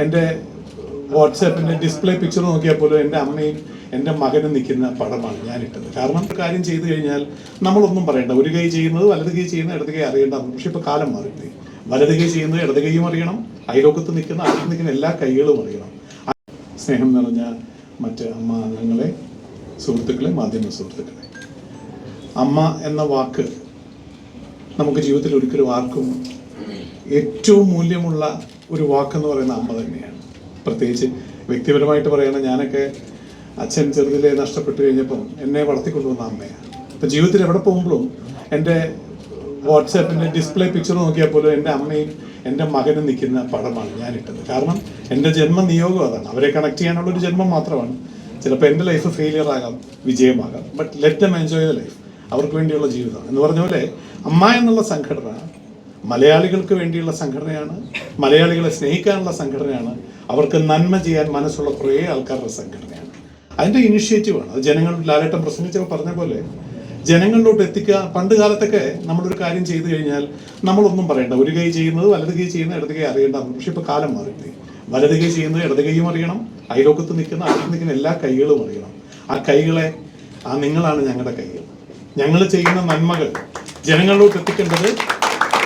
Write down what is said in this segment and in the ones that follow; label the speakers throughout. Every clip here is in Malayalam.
Speaker 1: എന്റെ വാട്സാപ്പിന്റെ ഡിസ്പ്ലേ പിക്ചർ നോക്കിയാൽ പോലും എന്റെ അമ്മയും എന്റെ മകനും നിൽക്കുന്ന പടമാണ് ഞാൻ ഇട്ടത് കാരണം കാര്യം ചെയ്തു കഴിഞ്ഞാൽ നമ്മളൊന്നും പറയണ്ട. ഒരു കൈ ചെയ്യുന്നത് വലത് കൈ ചെയ്യുന്ന ഇടത് കൈ അറിയേണ്ട പക്ഷെ ഇപ്പോൾ കാലം മാറിപ്പോയി. വലത് കൈ ചെയ്യുന്നത് ഇടത് കൈയും അറിയണം. അയലോക്കത്ത് നിൽക്കുന്ന അടുത്ത് നിൽക്കുന്ന എല്ലാ കൈകളും അറിയണം. സ്നേഹം നിറഞ്ഞ മറ്റ് അമ്മ അംഗങ്ങളെ സുഹൃത്തുക്കളെ മാധ്യമ സുഹൃത്തുക്കളെ. അമ്മ എന്ന വാക്ക് നമുക്ക് ജീവിതത്തിൽ ഒരിക്കലും ആർക്കും ഏറ്റവും മൂല്യമുള്ള ഒരു വാക്കെന്ന് പറയുന്ന അമ്മ തന്നെയാണ്. പ്രത്യേകിച്ച് വ്യക്തിപരമായിട്ട് പറയുകയാണ് ഞാനൊക്കെ അച്ഛൻ ചെറുതിലെ നഷ്ടപ്പെട്ടു കഴിഞ്ഞപ്പം എന്നെ വളർത്തിക്കൊണ്ടുവന്ന അമ്മയാണ്. അപ്പം ജീവിതത്തിൽ എവിടെ പോകുമ്പോഴും എന്റെ വാട്സാപ്പിന്റെ ഡിസ്പ്ലേ പിക്ചർ നോക്കിയാൽ പോലും എന്റെ അമ്മയും എന്റെ മകനും നിൽക്കുന്ന പടമാണ് ഞാനിട്ടത്. കാരണം എന്റെ ജന്മ നിയോഗം അതാണ്. അവരെ കണക്ട് ചെയ്യാനുള്ള ഒരു ജന്മം മാത്രമാണ്. ചിലപ്പോൾ എന്റെ ലൈഫ് ഫെയിലിയർ ആകാം വിജയമാകാം. But let them enjoy the life അവർക്ക് വേണ്ടിയുള്ള ജീവിതം എന്ന് പറഞ്ഞ പോലെ അമ്മ എന്നുള്ള സംഘടന മലയാളികൾക്ക് വേണ്ടിയുള്ള സംഘടനയാണ് മലയാളികളെ സ്നേഹിക്കാനുള്ള സംഘടനയാണ് അവർക്ക് നന്മ ചെയ്യാൻ മനസ്സുള്ള കുറേ ആൾക്കാരുടെ സംഘടനയാണ്. അതിന്റെ ഇനിഷ്യേറ്റീവാണ്. അത് ജനങ്ങൾ ലാലേട്ടൻ പ്രസംഗിച്ചപ്പോൾ പറഞ്ഞ പോലെ ജനങ്ങളിലോട്ട് എത്തിക്കുക പണ്ട് കാലത്തൊക്കെ നമ്മളൊരു കാര്യം ചെയ്തു കഴിഞ്ഞാൽ നമ്മളൊന്നും പറയണ്ട. ഒരു കൈ ചെയ്യുന്നത് വലത് കൈ ചെയ്യുന്നത് ഇടത് കൈ അറിയേണ്ട പക്ഷെ ഇപ്പോൾ കാലം മാറിയില്ലേ വലത് കൈ ചെയ്യുന്നത് ഇടത് കൈയും അറിയണം. അയലോക്കത്ത് നിൽക്കുന്ന അടുത്ത് നിൽക്കുന്ന എല്ലാ കൈകളും അറിയണം. ആ കൈകളെ ആ നിങ്ങളാണ് ഞങ്ങളുടെ കൈകൾ. ഞങ്ങൾ ചെയ്യുന്ന നന്മകൾ ജനങ്ങളിലോട്ട് എത്തിക്കേണ്ടത്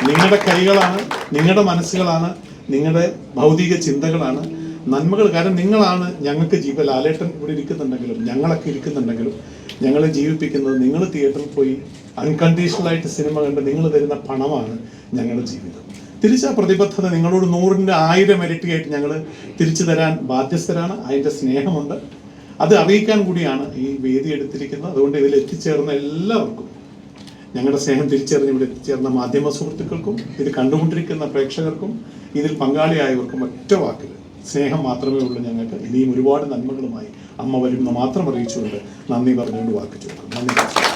Speaker 1: നിങ്ങളുടെ കൈകളാണ് നിങ്ങളുടെ മനസ്സുകളാണ് നിങ്ങളുടെ ഭൗതിക ചിന്തകളാണ്. നന്മകൾ കാരണം നിങ്ങളാണ് ഞങ്ങൾക്ക് ജീവ ലാലേട്ടൻ ഇവിടെ ഇരിക്കുന്നുണ്ടെങ്കിലും ഞങ്ങളൊക്കെ ഇരിക്കുന്നുണ്ടെങ്കിലും ഞങ്ങളെ ജീവിപ്പിക്കുന്നത് നിങ്ങൾ തിയേറ്ററിൽ പോയി അൺകണ്ടീഷണലായിട്ട് സിനിമ കണ്ട് നിങ്ങൾ തരുന്ന പണമാണ് ഞങ്ങളുടെ ജീവിതം. തിരിച്ച പ്രതിബദ്ധത നിങ്ങളോട് നൂറിന്റെ ആയിരം ഇരട്ടിയായിട്ട് ഞങ്ങൾ തിരിച്ചു തരാൻ ബാധ്യസ്ഥരാണ്. അതിന്റെ സ്നേഹമുണ്ട്. അത് അറിയിക്കാൻ കൂടിയാണ് ഈ വേദി എടുത്തിരിക്കുന്നത്. അതുകൊണ്ട് ഇതിൽ എത്തിച്ചേർന്ന എല്ലാവർക്കും ഞങ്ങളുടെ സ്നേഹം തിരിച്ചറിഞ്ഞ് ഇവിടെ എത്തിച്ചേർന്ന മാധ്യമ സുഹൃത്തുക്കൾക്കും ഇത് കണ്ടുകൊണ്ടിരിക്കുന്ന പ്രേക്ഷകർക്കും ഇതിൽ പങ്കാളിയായവർക്കും ഒറ്റ വാക്കിൽ സ്നേഹം മാത്രമേ ഉള്ളൂ ഞങ്ങൾക്ക്. ഇനിയും ഒരുപാട് നന്മകളുമായി അമ്മ വരുമെന്ന് മാത്രം അറിയിച്ചുകൊണ്ട് നന്ദി പറഞ്ഞുകൊണ്ട് വാക്ക് ചോദിക്കും നന്ദി.